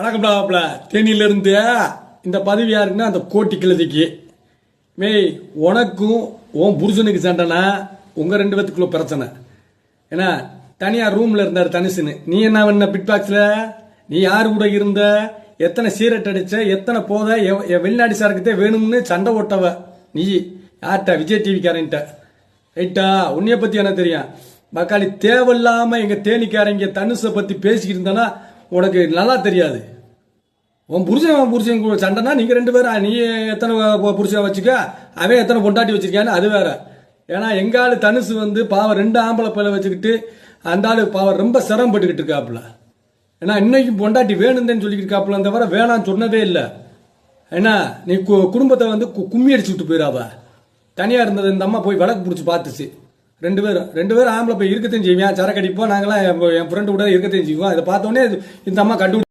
வணக்கம்டாப்ல தேனியிலிருந்து இந்த பதவி யாருக்குன்னா அந்த கோட்டி கிழதிக்கு மேய் உனக்கும் உன் புருஷனுக்கு சண்டைனா உங்கள் ரெண்டு பேத்துக்குள்ள பிரச்சனை. ஏன்னா தனியாக ரூமில் இருந்தார் தனுசுன்னு நீ என்ன பண்ண பிட்பாக்ஸில் நீ யார் கூட இருந்த? எத்தனை சீரட் அடிச்ச? எத்தனை போத? எவ- வெளிநாடு சாருக்கிட்டே வேணும்னு சண்டை ஓட்டவ நீ. யார்கிட்ட? விஜய் டிவிக்காரன்ட்ட. ரைட்டா உன்னைய பற்றி எனக்கு தெரியும். பக்காளி தேவையில்லாமல் எங்கள் தேனிக்காரங்க தனுஷை பற்றி பேசிக்கிட்டு இருந்தானா உனக்கு நல்லா தெரியாது. உன் புருஷன் புருஷன் சண்டைனா நீங்கள் ரெண்டு பேரும் நீ எத்தனை புருஷன் வச்சுக்க? அவன் எத்தனை பொண்டாட்டி வச்சுருக்கான்னு அது வேற. ஏன்னா எங்காள் தனுசு வந்து பாவம் ரெண்டு ஆம்பளை பிள்ளை வச்சுக்கிட்டு அந்த ஆள் பாவம் ரொம்ப சிரமப்பட்டுக்கிட்டு இருக்காப்புல. ஏன்னா இன்னைக்கு பொண்டாட்டி வேணுந்தேன்னு சொல்லிக்கிட்டு இருக்காப்புல தவிர வேணாம்னு சொன்னதே இல்லை. ஏன்னா நீ கு- குடும்பத்தை வந்து கும்மி அடிச்சு விட்டு போயிடாவ தனியாக இருந்தது இந்த அம்மா போய் விளக்கு பிடிச்சி பார்த்துச்சு. ரெண்டு பேரும். ரெண்டு பேரும் ஆம்பளை போய் இருக்கத்தையும் செய்வேன் சரக்கு அடிப்போம்? நாங்களாம் என் ஃப்ரெண்டு கூட இருக்கத்தையும் செய்வோம். அதை பார்த்தோன்னே இந்த அம்மா கண்டு